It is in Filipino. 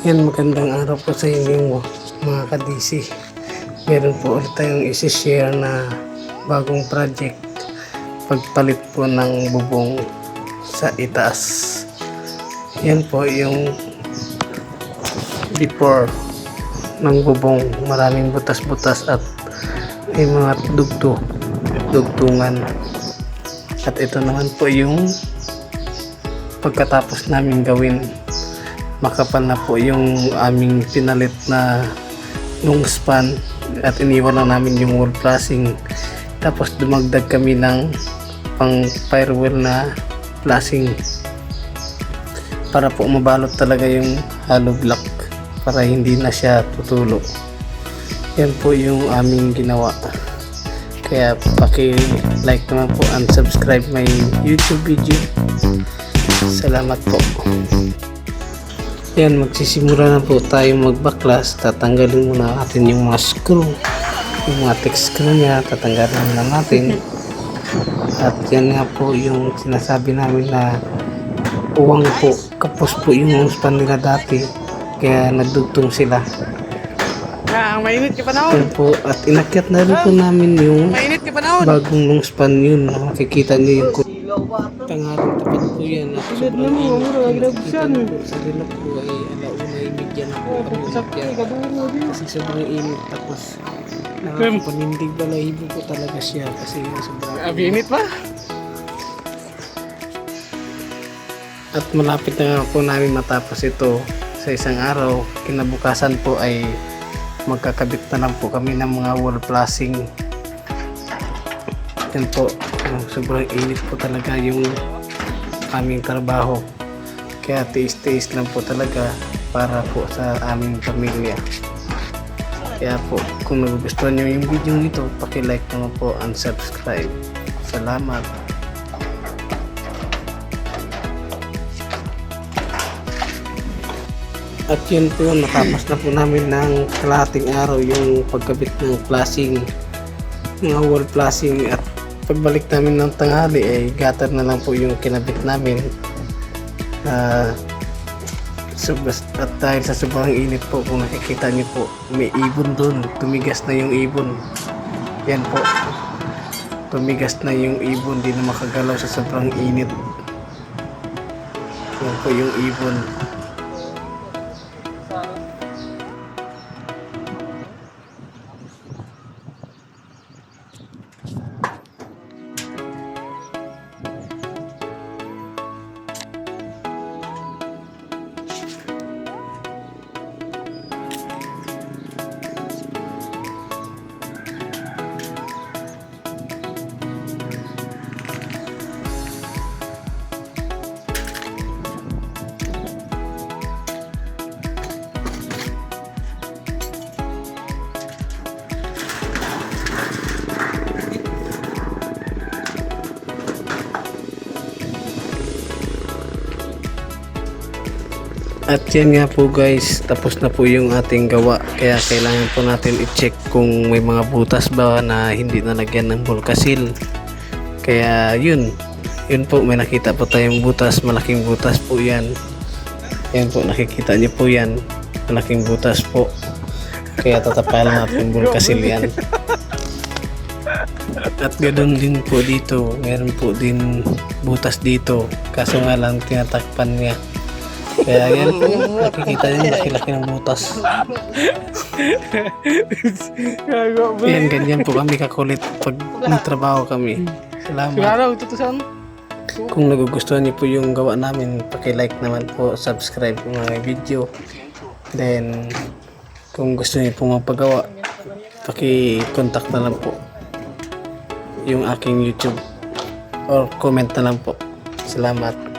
Yan, magandang araw po sa inyo mga ka-DC. Meron po ulit tayong isi-share na bagong project. Pagpalit po ng bubong sa itaas. Yan po yung before ng bubong. Maraming butas-butas at may mga dugto, dugtungan. At ito naman po yung pagkatapos namin gawin makapal na po yung aming pinalit na nung span at iniwan lang namin yung wall flashing. Tapos dumagdag kami ng pang firewall na flashing para po mabalot talaga yung hollow block para hindi na siya tutulo. Yan po yung aming ginawa. Kaya paki like naman po and subscribe my youtube video. Salamat po yan, magsisimula na po tayo magbaklas. Tatanggalin muna natin yung mga screw. Yung mga tech screw niya, tatanggalin muna natin. At yan nga po yung sinasabi namin na uwang po. Kapos po yung span nila dati. Kaya nagdugtong sila. Ang mainit ka panahon. Yan po. At inakyat na rin po namin yung Mainit ka panahon. bagong long span yun. Makikita niyo yung Tanghaling tapat po yan. At sobrang init. Nakikita niyo po sa relo po ay alauna ay bigyan na po kami umakyat. Kasi sobrang init tapos nakakapanindig balahibo po talaga siya kasi sobrang mainit pa? At malapit na nga po namin matapos ito sa isang araw. Kinabukasan po ay magkakabit na lang po kami ng mga wall flashing. Yan po, ang sobrang init po talaga yung aming trabaho. Kaya tiis-tiis lang po talaga para po sa aming pamilya. Kaya po, kung nagugustuhan nyo yung video nito, paki-like naman po and subscribe. Salamat. At yun po, natapos na po namin ng kalahating araw yung pagkabit ng flashing, mga wall flashing at pagbalik namin ng tanghali ay gutter na lang po yung kinabit namin. Ah, sobras, at dahil sa sobrang init po, kung nakikita niyo po, may ibon doon. Tumigas na yung ibon. Yan po. Tumigas na yung ibon, di na makagalaw sa sobrang init. Yan po yung ibon. At yan nga po guys, tapos na po yung ating gawa. Kaya kailangan po natin i-check kung may mga butas ba na hindi nalagyan ng bulkasil. Kaya yun, yun po may nakita po tayong butas, malaking butas po yan. Yan po, nakikita niyo po yan. Malaking butas po. Kaya tatapalan natin bulkasil yan. At ganoon din po dito, meron po din butas dito. Kaso nga lang tinatakpan niya. Kaya yan nakikita niyo laki-laki ng butas. Yan, ganyan po kami kakulit pag nagtrabaho kami. Salamat. Kung nagugustuhan niyo po yung gawa namin, paki-like naman po, subscribe po mga video. Then, kung gusto niyo po magpagawa, paki-contact na lang po yung aking YouTube or comment na lang po. Salamat.